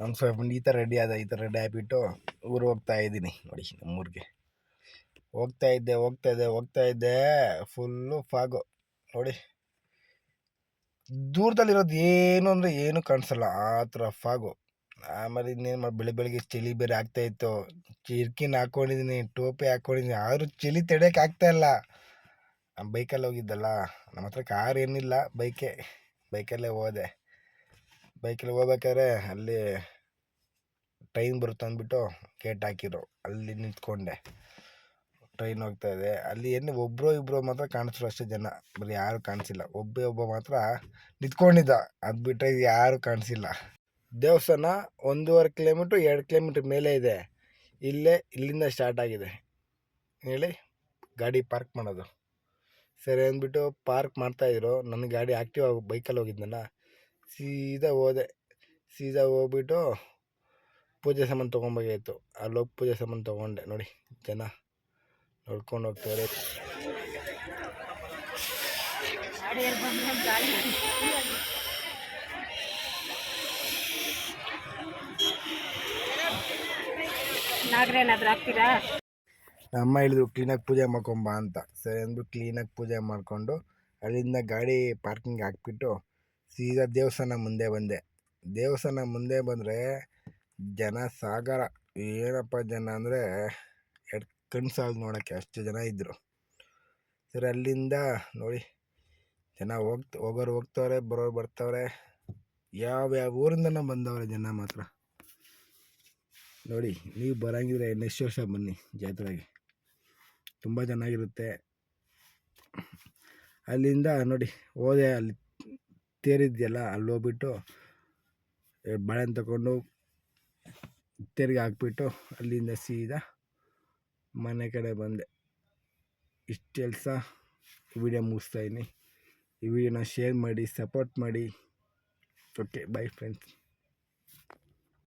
ನಮ್ಮ ಫ್ರೆಂಡ್ ಈ ಥರ ರೆಡಿ ಆದ, ಈ ಥರ ರೆಡಿ ಆಗಿಬಿಟ್ಟು ಊರು ಹೋಗ್ತಾ ಇದ್ದೀನಿ. ನೋಡಿ, ನಮ್ಮೂರಿಗೆ. ಹೋಗ್ತಾ ಇದ್ದೆ ಹೋಗ್ತಾ ಇದ್ದೆ ಹೋಗ್ತಾ ಇದ್ದೆ. ಫುಲ್ಲು ಫಾಗು ನೋಡಿ. ದೂರದಲ್ಲಿರೋದು ಏನು ಅಂದರೆ ಏನು ಕಾಣಿಸಲ್ಲ, ಆ ಥರ ಫಾಗು ಆಮೇಲೆ ಇನ್ನೇನು ಮಾಡಿ ಬೆಳೆ ಬೆಳಿಗ್ಗೆ ಚಳಿ ಬೇರೆ ಆಗ್ತಾ ಇತ್ತು. ಚಿರ್ಕಿನ ಹಾಕ್ಕೊಂಡಿದ್ದೀನಿ ಟೋಪಿ ಹಾಕ್ಕೊಂಡಿದ್ದೀನಿ ಆದರೂ ಚಳಿ ತಡೆಯೋಕೆ ಆಗ್ತಾ ಇಲ್ಲ. ನಾನು ಬೈಕಲ್ಲಿ ಹೋಗಿದ್ದಲ್ಲ. ನಮ್ಮ ಹತ್ರ ಕಾರ್ ಏನಿಲ್ಲ ಬೈಕೇ ಬೈಕಲ್ಲೇ ಹೋದೆ. ಬೈಕಲ್ಲಿ ಹೋಗ್ಬೇಕಾದ್ರೆ ಅಲ್ಲಿ ಟ್ರೈನ್ ಬರುತ್ತೆ ಅಂದ್ಬಿಟ್ಟು ಗೇಟ್ ಹಾಕಿದ್ರು. ಅಲ್ಲಿ ನಿಂತ್ಕೊಂಡೆ. ಟ್ರೈನ್ ಹೋಗ್ತಾ ಇದೆ. ಅಲ್ಲಿ ಏನು ಒಬ್ಬರು ಇಬ್ಬರು ಮಾತ್ರ ಕಾಣಿಸ್ರು ಅಷ್ಟೇ ಜನ. ಬರೀ ಯಾರು ಕಾಣಿಸಿಲ್ಲ. ಒಬ್ಬೇ ಒಬ್ಬ ಮಾತ್ರ ನಿಂತ್ಕೊಂಡಿದ್ದ. ಅದು ಬಿಟ್ಟರೆ ಯಾರು ಕಾಣಿಸಿಲ್ಲ. ದೇವಸ್ಥಾನ ಒಂದೂವರೆ ಕಿಲೋಮೀಟ್ರ್, ಎರಡು ಕಿಲೋಮೀಟ್ರ್ ಮೇಲೆ ಇದೆ. ಇಲ್ಲೇ, ಇಲ್ಲಿಂದ ಸ್ಟಾರ್ಟ್ ಆಗಿದೆ. ಹೇಳಿ? ಗಾಡಿ ಪಾರ್ಕ್ ಮಾಡೋದು. ಸರಿ ಅಂದ್ಬಿಟ್ಟು ಪಾರ್ಕ್ ಮಾಡ್ತಾಯಿದ್ರು ನನ್ನ ಗಾಡಿ ಆ್ಯಕ್ಟಿವ್ ಆಗಿ ಬೈಕಲ್ಲಿ ಹೋಗಿದ್ನಲ್ಲ ಸೀದಾ ಹೋದೆ, ಸೀದಾ ಹೋಗ್ಬಿಟ್ಟು ಪೂಜೆ ಸಾಮಾನು ತೊಗೊಬೇಕಾಗಿತ್ತು ಅಲ್ಲೋಗಿ ಪೂಜೆ ಸಾಮಾನು ತೊಗೊಂಡೆ. ನೋಡಿ, ಜನ ನೋಡ್ಕೊಂಡು ಹೋಗ್ತಾರೆ ನಮ್ಮ ಹೇಳಿದ್ರು, ಕ್ಲೀನಾಗಿ ಪೂಜೆ ಮಾಡ್ಕೊಂಬ ಅಂತ. ಸರಿ ಅಂದ್ಬಿಟ್ಟು ಕ್ಲೀನಾಗಿ ಪೂಜೆ ಮಾಡಿಕೊಂಡು ಅಲ್ಲಿಂದ ಗಾಡಿ ಪಾರ್ಕಿಂಗ್ ಹಾಕ್ಬಿಟ್ಟು ಸೀದಾ ದೇವಸ್ಥಾನ ಮುಂದೆ ಬಂದೆ. ದೇವಸ್ಥಾನ ಮುಂದೆ ಬಂದರೆ ಜನ ಸಾಗರ. ಏನಪ್ಪ ಜನ ಅಂದರೆ ಎರಡು ಕಣ್ಣು ಸಾಲದು ನೋಡೋಕ್ಕೆ ಅಷ್ಟು ಜನ ಇದ್ದರು ಸರ್ ಅಲ್ಲಿಂದ ನೋಡಿ, ಜನ ಹೋಗ್ತ, ಹೋಗೋರು ಹೋಗ್ತವ್ರೆ, ಬರೋರು ಬರ್ತವ್ರೆ, ಯಾವ ಯಾವ ಊರಿಂದನೂ ಬಂದವ್ರೆ ಜನ ಮಾತ್ರ. ನೋಡಿ, ನೀವು ಬರೋಂಗಿದ್ರೆ ನೆಕ್ಸ್ಟ್ ವರ್ಷ ಬನ್ನಿ ಜಾತ್ರೆಗೆ. ತುಂಬ ಚೆನ್ನಾಗಿರುತ್ತೆ. ಅಲ್ಲಿಂದ ನೋಡಿ, ಹೋದೆ ಅಲ್ಲಿ ತೇರಿದೆಯಲ್ಲ, ಅಲ್ಲಿ ಹೋಗ್ಬಿಟ್ಟು ಬಾಳೆಹಣ್ಣು ತಗೊಂಡು, ತೇರಿಗೆ ಹಾಕ್ಬಿಟ್ಟು, ಅಲ್ಲಿಂದ ಸೀದಾ ಮನೆ ಕಡೆ ಬಂದೆ. ಇಷ್ಟು ಕೆಲಸ ವಿಡಿಯೋ ಮುಗಿಸ್ತಾಯಿದ್ದೀನಿ ಈ ವಿಡಿಯೋನ ಶೇರ್ ಮಾಡಿ, ಸಪೋರ್ಟ್ ಮಾಡಿ. Okay by friends